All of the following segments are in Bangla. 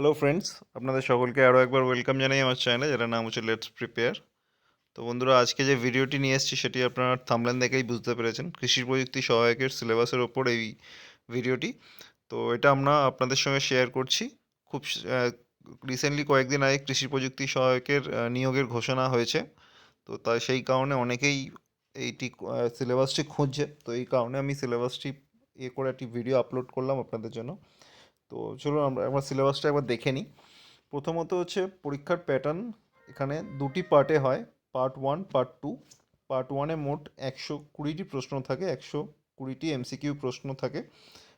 হ্যালো ফ্রেন্ডস আপনাদের সকলকে আরও একবার ওয়েলকাম জানাই আমার চ্যানেলে যেটা নাম হচ্ছে লেটস প্রিপেয়ার তো বন্ধুরা, আজকে যে ভিডিওটি নিয়ে এসেছি, সেটি আপনারা থামলেন দেখেই বুঝতে পেরেছেন। কৃষি প্রযুক্তি সহায়কের সিলেবাসের ওপর এই ভিডিওটি তো এটা আমরা আপনাদের সঙ্গে শেয়ার করছি। খুব রিসেন্টলি কয়েকদিন আগে কৃষি প্রযুক্তি সহায়কের নিয়োগের ঘোষণা হয়েছে। তো তাই সেই কারণে অনেকেই এইটি সিলেবাসটি খুঁজছে। তো এই কারণে আমি সিলেবাসটি এ করে একটি ভিডিও আপলোড করলাম আপনাদের জন্য। তো চলুন আমরা একবার সিলেবাসটা একবার দেখে নিই। প্রথমত হচ্ছে পরীক্ষার প্যাটার্ন এখানে দুটি পার্টে হয় part one part two part ওয়ানে মোট একশো কুড়িটি প্রশ্ন থাকে, একশো কুড়িটি এমসিকিউ প্রশ্ন থাকে,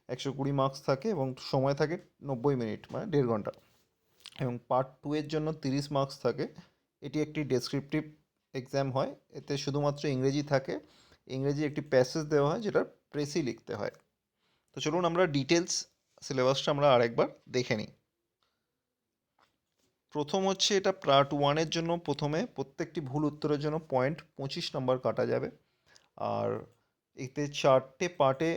একশো কুড়ি মার্কস থাকে এবং সময় থাকে নব্বই মিনিট মানে দেড় ঘণ্টা। এবং পার্ট টু এর জন্য তিরিশ মার্কস থাকে। এটি একটি ডেসক্রিপটিভ এক্সাম হয়। এতে শুধুমাত্র ইংরেজি থাকে। ইংরেজি একটি প্যাসেজ দেওয়া হয় যেটা প্রেসি লিখতে হয়। তো চলুন আমরা ডিটেলস সিলেবাসটা আমরা আরেকবার দেখে নিই। প্রথম হচ্ছে এটা পার্ট ওয়ানের জন্য প্রথমে প্রত্যেকটি ভুল উত্তরের জন্য পয়েন্ট পঁচিশ নম্বর কাটা যাবে। আর এতে চারটে পার্টে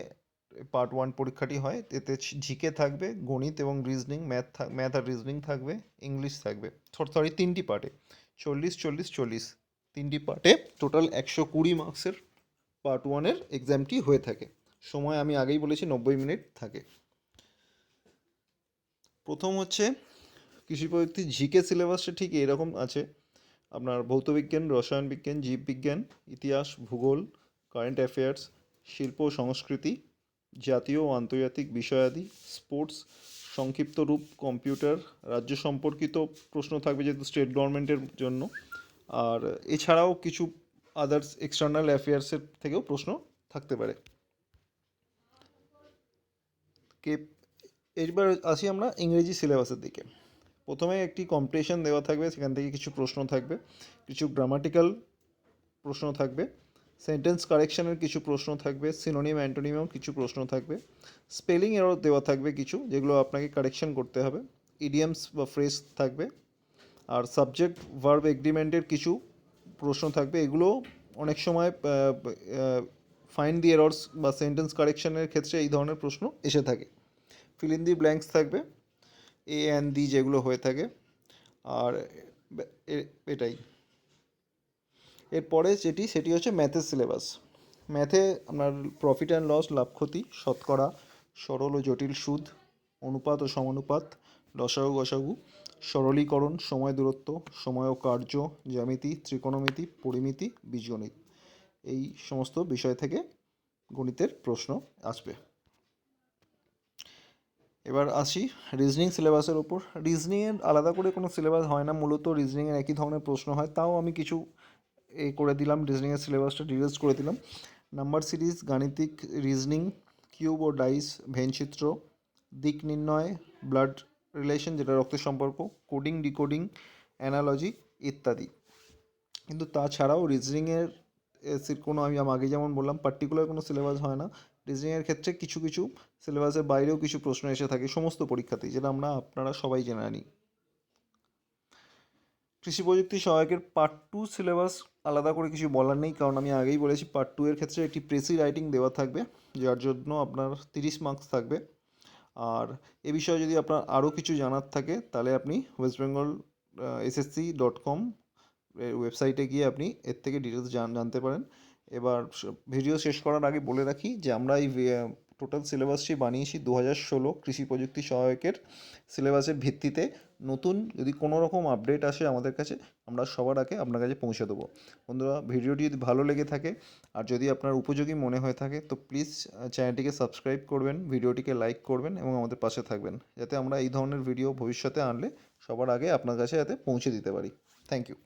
পার্ট ওয়ান পরীক্ষাটি হয়। এতে জিকে থাকবে, গণিত এবং রিজনিং ম্যাথ থাক ম্যাথ আর রিজনিং থাকবে ইংলিশ থাকবে। সরি তিনটি পার্টে চল্লিশ চল্লিশ চল্লিশ। তিনটি পার্টে টোটাল একশো কুড়ি মার্কসের পার্ট ওয়ানের এক্সামটি হয়ে থাকে। সময় আমি আগেই বলেছি, নব্বই মিনিট থাকে। প্রথম হচ্ছে কৃষি প্রযুক্তি জিকে সিলেবাসটা ঠিক এরকম আছে। আপনার ভৌতবিজ্ঞান রসায়ন বিজ্ঞান জীববিজ্ঞান ইতিহাস, ভূগোল কারেন্ট অ্যাফেয়ার্স শিল্প সংস্কৃতি, জাতীয় ও আন্তর্জাতিক বিষয়াদি স্পোর্টস সংক্ষিপ্ত রূপ কম্পিউটার রাজ্য সম্পর্কিত প্রশ্ন থাকবে যেহেতু স্টেট গভর্নমেন্টের জন্য। আর এছাড়াও কিছু আদার্স এক্সটার্নাল অ্যাফেয়ার্সের থেকেও প্রশ্ন থাকতে পারে। কে এবার আসি আমরা ইংরেজি সিলেবাসের দিকে। প্রথমে একটি কম্পিটিশন দেওয়া থাকবে, সেখান থেকে কিছু প্রশ্ন থাকবে, কিছু গ্রামাটিক্যাল প্রশ্ন থাকবে সেন্টেন্স কারেকশানের কিছু প্রশ্ন থাকবে সিনোনিম অ্যান্টোনিমেও কিছু প্রশ্ন থাকবে স্পেলিং এরও দেওয়া থাকবে কিছু, যেগুলো আপনাকে কারেকশন করতে হবে ইডিয়ামস বা ফ্রেজ থাকবে, আর সাবজেক্ট ভার্ব এগ্রিমেন্টের কিছু প্রশ্ন থাকবে, এগুলো অনেক সময় ফাইন দি এরর্স বা সেন্টেন্স কারেকশানের ক্ষেত্রে এই ধরনের প্রশ্ন এসে থাকে। ফিল ইন দি ব্ল্যাঙ্কস থাকবে এ অ্যান্ড দি যেগুলো হয়ে থাকে, আর এটাই। এরপরে যেটি, সেটি হচ্ছে ম্যাথের সিলেবাস ম্যাথে আপনার প্রফিট অ্যান্ড লস লাভ, ক্ষতি, শতকরা, সরল ও জটিল সুদ, অনুপাত ও সমানুপাত, লসাগু, গসাগু, সরলীকরণ, সময় দূরত্ব, সময় ও কার্য, জ্যামিতি, ত্রিকোণমিতি, পরিমিতি, বীজগণিত। এই সমস্ত বিষয় থেকে গণিতের প্রশ্ন আসবে। এবার আসি রিজনিং সিলেবাসের ওপর রিজনিংয়ের আলাদা করে কোনো সিলেবাস হয় না, মূলত রিজনিংয়ের একই ধরনের প্রশ্ন হয়। তাও আমি কিছু এ করে দিলাম রিজনিংয়ের সিলেবাসটা ডিটেলস করে দিলাম। নাম্বার সিরিজ গাণিতিক রিজনিং কিউব ও ডাইস ভেনচিত্র দিক নির্ণয় ব্লাড রিলেশন যেটা রক্তের সম্পর্ক কোডিং ডিকোডিং অ্যানালজি ইত্যাদি। কিন্তু তাছাড়াও রিজনিংয়ের কোনো আমি আগে যেমন বললাম পার্টিকুলার কোনো সিলেবাস হয় না। রিজনিংয়ের ক্ষেত্রে কিছু কিছু সিলেবাসের বাইরেও কিছু প্রশ্ন এসে থাকে সমস্ত পরীক্ষাতেই, যেটা আমরা, আপনারা সবাই জেনে নিই কৃষি প্রযুক্তি সহায়কের পার্ট টু সিলেবাস আলাদা করে কিছু বলার নেই, কারণ আমি আগেই বলেছি পার্ট টু এর ক্ষেত্রে একটি প্রেসি রাইটিং দেওয়া থাকবে, যার জন্য আপনার তিরিশ মার্কস থাকবে। আর এ বিষয়ে যদি আপনার আরও কিছু জানার থাকে, তাহলে আপনি West Bengal SSC dot com ওয়েবসাইটে গিয়ে আপনি এর থেকে ডিটেলস জানতে পারেন। এবার ভিডিও শেষ করার আগে বলে রাখি যে আমরা এই টোটাল সিলেবাসটি বানিয়েছি দু হাজার ষোলো কৃষি প্রযুক্তি সহায়কের সিলেবাসের ভিত্তিতে। নতুন যদি কোনো রকম আপডেট আসে আমাদের কাছে, আমরা সবার আগে আপনার কাছে পৌঁছে দেবো। বন্ধুরা ভিডিওটি যদি ভালো লেগে থাকে আর যদি আপনার উপযোগী মনে হয়ে থাকে, তো প্লিজ চ্যানেলটিকে সাবস্ক্রাইব করবেন ভিডিওটিকে লাইক করবেন এবং আমাদের পাশে থাকবেন। যাতে আমরা এই ধরনের ভিডিও ভবিষ্যতে আনলে সবার আগে আপনার কাছে যাতে পৌঁছে দিতে পারি। Thank you